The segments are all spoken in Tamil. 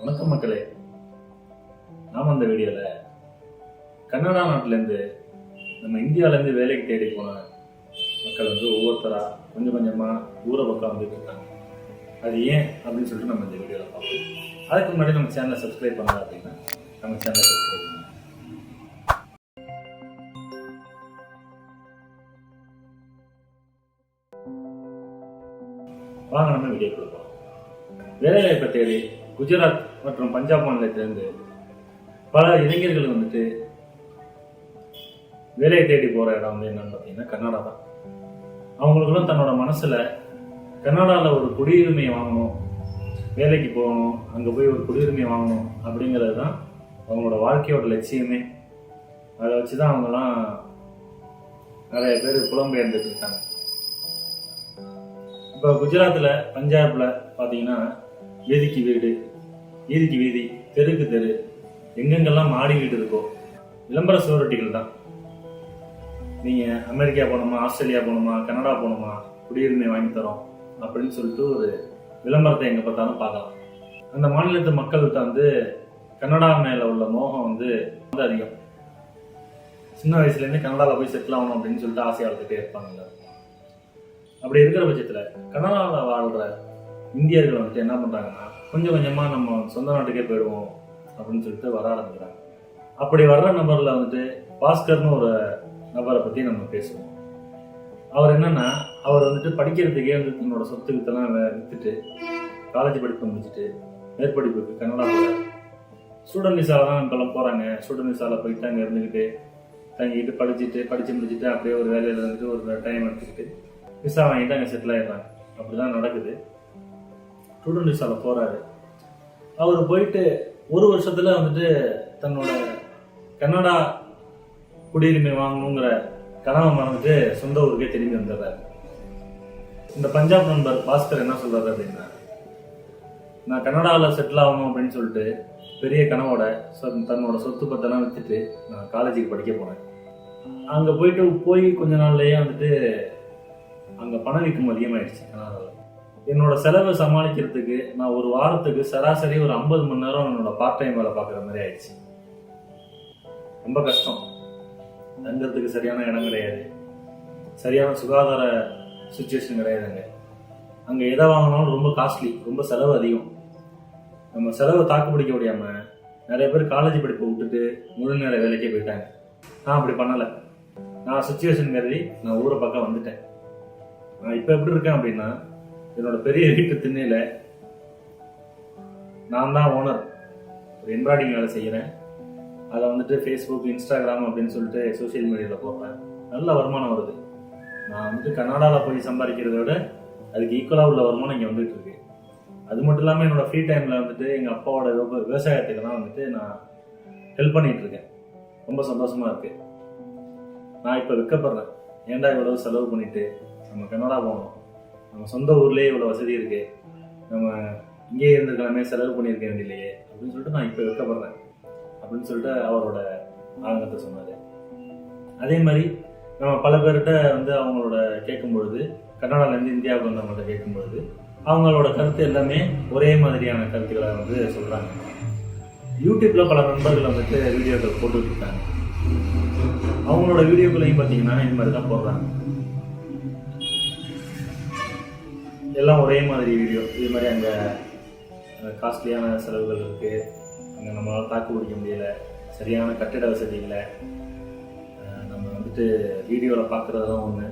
வணக்கம் மக்களே. நாம் அந்த வீடியோவில் கன்னடா நாட்டிலேருந்து நம்ம இந்தியாவிலேருந்து வேலைக்கு தேடி போன மக்கள் வந்து ஒவ்வொருத்தரா கொஞ்சம் கொஞ்சமாக ஊரை பக்கம் வந்துட்டு இருக்காங்க. அது ஏன் அப்படின்னு சொல்லிட்டு நம்ம இந்த வீடியோவில் பார்ப்போம். அதுக்கு முன்னாடி நம்ம சேனலை சப்ஸ்கிரைப் பண்ணல அப்படின்னா நம்ம சேனலை சப்ஸ்கிரைப் பண்ணுங்க. வாங்க நம்ம வீடியோ கொடுப்போம் வேலைவாய்ப்பை தேடி குஜராத் மற்றும் பஞ்சாப் மாநிலத்திலிருந்து பல இளைஞர்கள் வந்துட்டு வேலையை தேடி போகிற இடம் வந்து என்னன்னு பார்த்தீங்கன்னா கர்நாடகா தான். அவங்களுக்குலாம் தன்னோட மனசில் கர்நாடகாவில் ஒரு குடியுரிமையை வாங்கணும் வேலைக்கு போகணும் அங்கே போய் ஒரு குடியுரிமை வாங்கணும் அப்படிங்கிறது தான் அவங்களோட வாழ்க்கையோட லட்சியமே. அதை வச்சு தான் அவங்கெல்லாம் நிறைய பேர் புலம்பெயர்ந்துட்டு இருக்காங்க. இப்போ குஜராத்தில் பஞ்சாபில் பார்த்தீங்கன்னா வீதிக்கு வீடு வீதிக்கு வீதி தெருக்கு தெரு எங்கெங்கெல்லாம் மாடி வீடு இருக்கோ விளம்பர சுவரொட்டிகள் தான் நீங்கள் அமெரிக்கா போகணுமா ஆஸ்திரேலியா போகணுமா கனடா போகணுமா குடியுரிமை வாங்கி தரோம் அப்படின்னு சொல்லிட்டு ஒரு விளம்பரத்தை எங்கே பார்த்தாலும் பார்க்கலாம். அந்த மாநிலத்து மக்கள்கிட்ட வந்து கன்னடா மேலே உள்ள மோகம் வந்து வந்து அதிகம். சின்ன வயசுலேருந்து கனடாவில் போய் செட்டில் ஆகணும் அப்படின்னு சொல்லிட்டு ஆசையாக வளர்த்துட்டே இருப்பாங்க. அப்படி இருக்கிற பட்சத்தில் கனடாவில் வாழ்கிற இந்தியர்கள் வந்துட்டு என்ன பண்ணுறாங்கன்னா கொஞ்சம் கொஞ்சமாக நம்ம சொந்த நாட்டுக்கே போயிடுவோம் அப்படின்னு சொல்லிட்டு வர ஆரம்பிக்கிறாங்க. அப்படி வர்ற நபரில் வந்துட்டு பாஸ்கர்னு ஒரு நபரை பற்றி நம்ம பேசுவோம். அவர் என்னன்னா அவர் வந்துட்டு படிக்கிறதுக்கே வந்து தன்னோட சொத்து வித்தெல்லாம் வே- காலேஜ் படிப்பு முடிச்சுட்டு மேற்படிப்புக்கு கன்னடா ஸ்டூடெண்ட் விசாவில் தான் இப்போல்லாம் போகிறாங்க ஸ்டூடெண்ட் விசாவில் போயிட்டு அங்கே இருந்துக்கிட்டு தங்கிட்டு படிச்சுட்டு படித்து முடிச்சுட்டு அப்படியே ஒரு வேலையில் இருந்துட்டு ஒரு டைம் எடுத்துக்கிட்டு விசா வாங்கிட்டு அங்கே செட்டில் ஆயிடுறாங்க. அப்படிதான் நடக்குது. ஸ்டூடெண்ட் விசாவில் போகிறாரு அவர் போயிட்டு ஒரு வருஷத்தில் வந்துட்டு தன்னோட கன்னடா குடியுரிமை வாங்கணுங்கிற கனவை மறந்துட்டு சொந்த ஊருக்கே திரும்பி வந்துடுறாரு. இந்த பஞ்சாப் நண்பர் பாஸ்கர் என்ன சொல்றாரு அப்படின்னா நான் கன்னடாவில் செட்டில் ஆகணும் அப்படின்னு சொல்லிட்டு பெரிய கனவோட சொ- தன்னோட சொத்து பத்தெல்லாம் வித்துட்டு நான் காலேஜுக்கு படிக்க போனேன் அங்கே போயிட்டு போய் கொஞ்ச நாள்லயே வந்துட்டு அங்கே பணவீக்கம் அதிகமாயிடுச்சு கனடாவில் என்னோட செலவை சமாளிக்கிறதுக்கு நான் ஒரு வாரத்துக்கு சராசரி ஒரு ஐம்பது மணி நேரம் என்னோட பார்ட் டைம் வேலை பார்க்குற மாதிரி ஆயிடுச்சு. ரொம்ப கஷ்டம். தங்குறதுக்கு சரியான இடம் கிடையாது. சரியான சுகாதார சுச்சுவேஷன் கிடையாதுங்க அங்கே. எதை வாங்கினாலும் ரொம்ப காஸ்ட்லி ரொம்ப செலவு அதிகம். நம்ம செலவை தாக்கு பிடிக்க முடியாமல் நிறைய பேர் காலேஜ் படிப்பை விட்டுட்டு முழு நேர வேலைக்கே போயிட்டாங்க. நான் அப்படி பண்ணலை. நான் சுச்சுவேஷன் கருதி நான் ஊரை பக்கம் வந்துட்டேன். நான் இப்போ எப்படி இருக்கேன் அப்படின்னா என்னோட பெரிய வீட்டு திண்ணையில நான் தான் ஓனர் ஒரு எம்ப்ராய்டிங் வேலை செய்கிறேன் அதை வந்துட்டு ஃபேஸ்புக் இன்ஸ்டாகிராம் அப்படின்னு சொல்லிட்டு சோஷியல் மீடியாவில் போடுறேன். நல்ல வருமானம் வருது. நான் வந்துட்டு கர்நாடகாவில் போய் சம்பாதிக்கிறத விட அதுக்கு ஈக்குவலாக உள்ள வருமானம் இங்கே வந்துட்டு இருக்கு. அது மட்டும் இல்லாமல் என்னோட ஃப்ரீ டைமில் வந்துட்டு எங்கள் அப்பாவோட விவசாயத்துக்கெல்லாம் வந்துட்டு நான் ஹெல்ப் பண்ணிகிட்டு இருக்கேன். ரொம்ப சந்தோஷமாக இருக்குது நான் இப்போ விற்கப்படுறேன். ஏன்டா இவ்வளவு செலவு பண்ணிவிட்டு நம்ம கனடா போகணும்? நம்ம சொந்த ஊர்லயே இவ்வளோ வசதி இருக்கு. நம்ம இங்கேயே இருந்திருக்கலாமே செலவு பண்ணியிருக்க வேண்டியலையே அப்படின்னு சொல்லிட்டு நான் இப்போ வெக்கப்படுறேன் அப்படின்னு சொல்லிட்டு அவரோட ஆனந்தத்தை சொன்னார். அதே மாதிரி நம்ம பல பேர்கிட்ட வந்து அவங்களோட கேட்கும்பொழுது கர்நாடகாலேருந்து இந்தியாவுக்கு வந்தவங்கள்ட்ட கேட்கும்பொழுது அவங்களோட கருத்து எல்லாமே ஒரே மாதிரியான கருத்துக்களை வந்து சொல்கிறாங்க யூடியூப்பில் பல நண்பர்கள் வந்துட்டு வீடியோக்கள் போட்டுட்ருக்காங்க அவங்களோட வீடியோக்களையும் பார்த்தீங்கன்னா இந்த மாதிரி தான் போடுறாங்க. எல்லாம் ஒரே மாதிரி வீடியோ இது மாதிரி அங்கே காஸ்ட்லியான செலவுகள் இருக்குது அங்கே நம்மளால் தாக்கு பிடிக்க முடியல. சரியான கட்டிட வசதி இல்லை. நம்ம வந்துட்டு வீடியோவில் பார்க்குறது தான் ஒன்று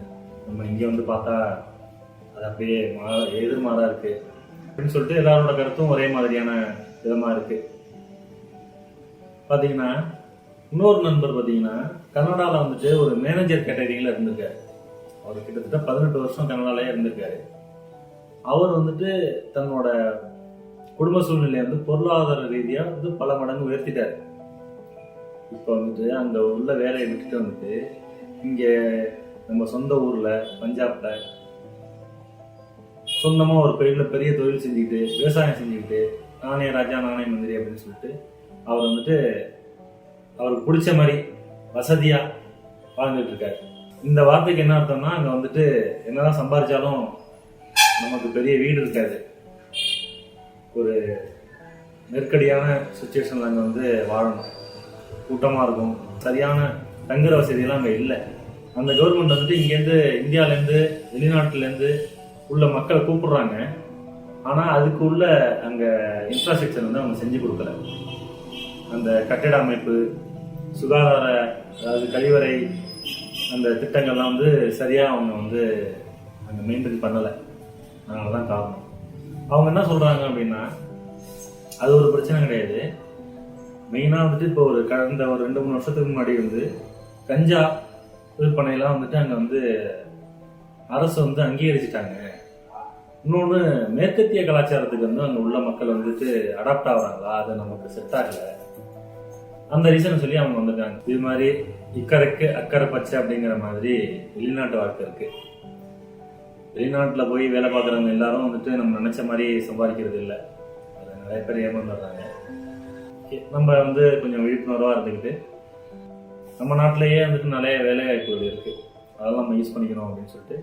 நம்ம இங்கே வந்து பார்த்தா அது அப்படியே மா எதிர்மாறாக இருக்குது அப்படின்னு சொல்லிட்டு எல்லாரோட கருத்தும் ஒரே மாதிரியான விதமாக இருக்குது பார்த்தீங்கன்னா இன்னொரு நண்பர் பார்த்தீங்கன்னா கனடாவில் வந்துட்டு ஒரு மேனேஜர் கேட்டகரியில் இருந்திருக்காரு. அவர் கிட்டத்தட்ட பதினெட்டு வருஷம் கனடாலே இருந்திருக்காரு. அவர் வந்துட்டு தன்னோட குடும்ப சூழ்நிலையை வந்து பொருளாதார ரீதியாக வந்து பல மடங்கு உயர்த்திட்டாரு. இப்போ வந்துட்டு அங்கே உள்ள வேலையை விட்டுட்டு வந்துட்டு இங்கே நம்ம சொந்த ஊரில் பஞ்சாப்ல சொந்தமாக ஒரு பெரிய பெரிய தொழில் செஞ்சுக்கிட்டு விவசாயம் செஞ்சுக்கிட்டு நானே ராஜா நானே மந்திரி அப்படின்னு சொல்லிட்டு அவர் வந்துட்டு அவருக்கு பிடிச்ச மாதிரி வசதியா வாழ்ந்துட்டு இருக்காரு. இந்த வார்த்தைக்கு என்ன அர்த்தம்னா அங்க வந்துட்டு என்னதான் சம்பாதிச்சாலும் நமக்கு பெரிய வீடு இருக்காது. ஒரு நெருக்கடியான சுச்சுவேஷனில் அங்கே வந்து வாழணும். கூட்டமாக இருக்கும். சரியான தங்குற வசதியெல்லாம் அங்கே இல்லை. அந்த கவர்மெண்ட் வந்துட்டு இங்கேருந்து இந்தியாவிலேருந்து வெளிநாட்டிலேருந்து உள்ள மக்களை கூப்பிடுறாங்க. ஆனால் அதுக்கு உள்ள அங்கே இன்ஃப்ராஸ்ட்ரக்சர் வந்து அவங்க செஞ்சு கொடுக்கல. அந்த கட்டிட அமைப்பு சுகாதார அதாவது கழிவறை அந்த திட்டங்கள்லாம் வந்து சரியாக அவங்க வந்து அங்கே மெயின்டைன் பண்ணலை. அதனால தான் காரணம். அவங்க என்ன சொல்கிறாங்க அப்படின்னா அது ஒரு பிரச்சனை கிடையாது. மெயினாக வந்துட்டு இப்போ ஒரு கடந்த ஒரு ரெண்டு மூணு வருஷத்துக்கு முன்னாடி வந்து கஞ்சா விற்பனையெல்லாம் வந்துட்டு அங்கே வந்து அரசு வந்து அங்கீகரிச்சிட்டாங்க. இன்னொன்று மேற்கத்திய கலாச்சாரத்துக்கு வந்து அங்கே உள்ள மக்கள் வந்துட்டு அடாப்ட் ஆகுறாங்களா? அது நமக்கு செட் ஆகல. அந்த ரீசனை சொல்லி அவங்க வந்துட்டாங்க. இது மாதிரி இக்கரைக்கு அக்கறை பச்சை அப்படிங்கிற மாதிரி வெளிநாட்டு வாழ்க்கை இருக்குது வெளிநாட்டில் போய் வேலை பார்க்குறவங்க எல்லாரும் வந்துட்டு நம்ம நினச்ச மாதிரி சம்பாதிக்கிறது இல்லை. அதில் நிறைய பேர் ஏமாந்துடுறாங்க. நம்ம வந்து கொஞ்சம் விழிப்புணர்வாக இருந்துக்கிட்டு நம்ம நாட்டிலேயே வந்துட்டு நிறைய வேலை வாய்ப்புகள் இருக்குது அதெல்லாம் நம்ம யூஸ் பண்ணிக்கணும் அப்படின்னு சொல்லிட்டு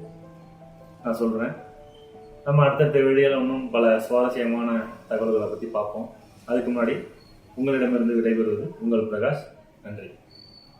நான் சொல்கிறேன் நம்ம அடுத்தடுத்த வீடியோவில் இன்னும் பல சுவாரஸ்யமான தகவல்களை பற்றி பார்ப்போம். அதுக்கு முன்னாடி உங்களிடமிருந்து விடைபெறுவது உங்கள் பிரகாஷ். நன்றி.